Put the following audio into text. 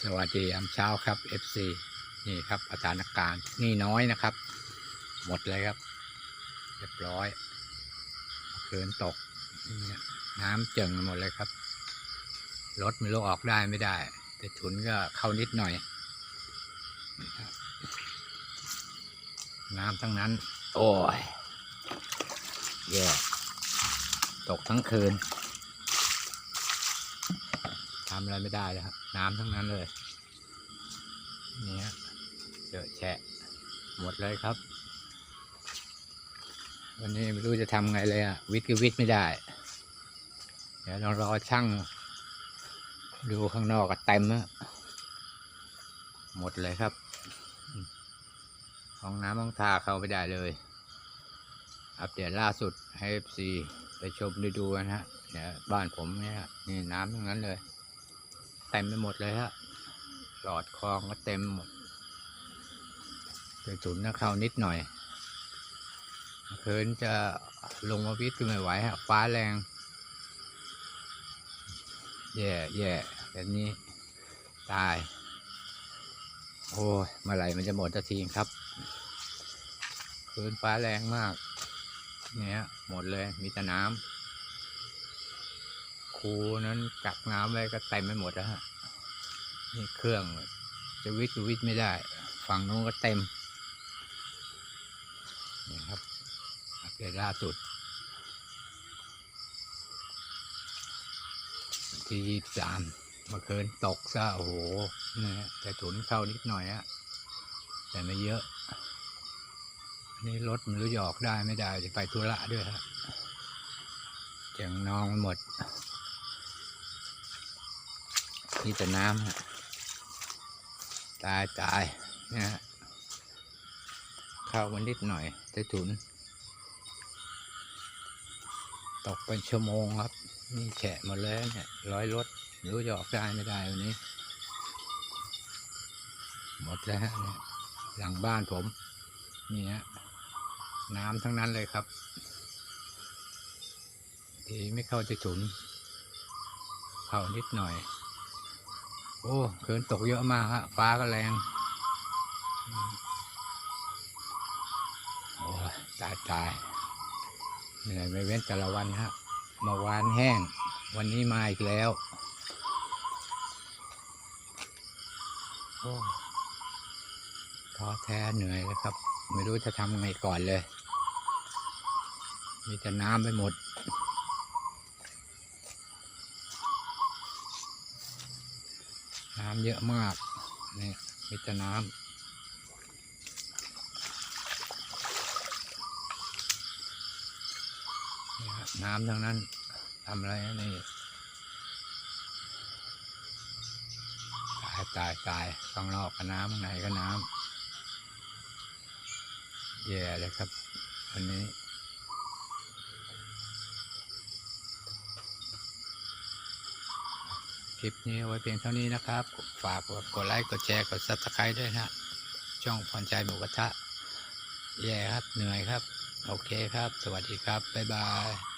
สวัสดียามเช้าครับ FC นี่ครับสถานการณ์นี่น้อยนะครับ หมดเลยครับ เรียบร้อยเคืนตก น้ำเจิ่งหมดเลยครับ รถไม่รู้ออกได้ไม่ได้ แต่ถุนก็เข้านิดหน่อย น้ำทั้งนั้น โอ้ยแย่ตกทั้งคืนำอะไรไม่ได้เลยครับน้ำทั้งนั้นเลยนี่ฮะเจอะแฉะหมดเลยครับ วันนี้ไม่รู้จะทำไงเลยอะวิทย์ก็วิทย์ไม่ได้ เดี๋ยวต้องรอช่าง ดูข้างนอกก็เต็มอะหมดเลยครับอืมห้องน้ำห้องท่าเข้าไม่ได้เลย อัปเดตล่าสุดให้ FC ไปชมด้ดูนะฮะเนี่ยบ้านผมเนี่ยนี่น้ำทั้งนั้นเลย เต็มไปหมดเลยฮะ หลอดคลองก็เต็มหมดแต่ถุนนะเข้านิดหน่อยเมื่อนจะลงมาวิทย์ก็ไม่ไหวฮะ ฟ้าแรง แย่แย่แบบนี้ ตาย โอ้ยเมื่อไหร่มันจะหมดสักทีครับคืนฟ้าแรงมาก เนี่ยหมดเลยมีแต่น้ำ คูนั้นกักน้ำไว้ก็เต็มไปหมดแล้วฮะนี่เครื่องจะวิทย์วิทย์ไม่ได้ ฝั่งนู้นก็เต็มนี่ครับอัปเดตล่าสุดที่ยี่สามเมื่อคืนตกซะโอ้โหนี่ฮะแต่ถุนเข้านิดหน่อยฮะแต่ไม่เยอะนนี้รถมันรู้จะอกได้ไม่ได้จะไปธุระด้วยฮะเจังนองหมด นี่แต่น้ำฮะตายตายเนี่ยฮะเข้ามันนิดหน่อยใต้ถุน ตกเป็นชั่วโมงครับ นี่แฉะหมดเลยเนี่ยร้อยรถไม่รู้จะออกได้ไม่ได้วันนี้ หมดแล้วฮะหลังบ้านผม นี่ฮะน้ำทั้งนั้นเลยครับ ทีไม่เข้าใต้ถุนเข้านิดหน่อย โอ้คืนตกเยอะมากฮะฟ้าก็แรงโอ้ยตายตายเหนื่อยไม่เว้นแต่ละวันฮะเมื่อวานแห้ง วันนี้มาอีกแล้วโอ้ท้อแท้เหนื่อยเลยครับ ไม่รู้จะทำไงก่อนเลย มีแต่น้ำไปหมด น้ำเยอะมากนี่มีแต่น้ำน้ำทั้งนั้นทำอะไรนะนี่ตายตายตายข้างนอกก็น้ำข้างในก็น้ำแย่เลยครับวันนี้ ลิปนี้ไว้เพียงเท่านี้นะครับ ฝากกดไลค์ กดแชร์ กดซับสไครต์ด้วยนะช่องพรใจหมูกระทะ แย่ครับ เหนื่อยครับ โอเคครับ สวัสดีครับ บ๊ายบาย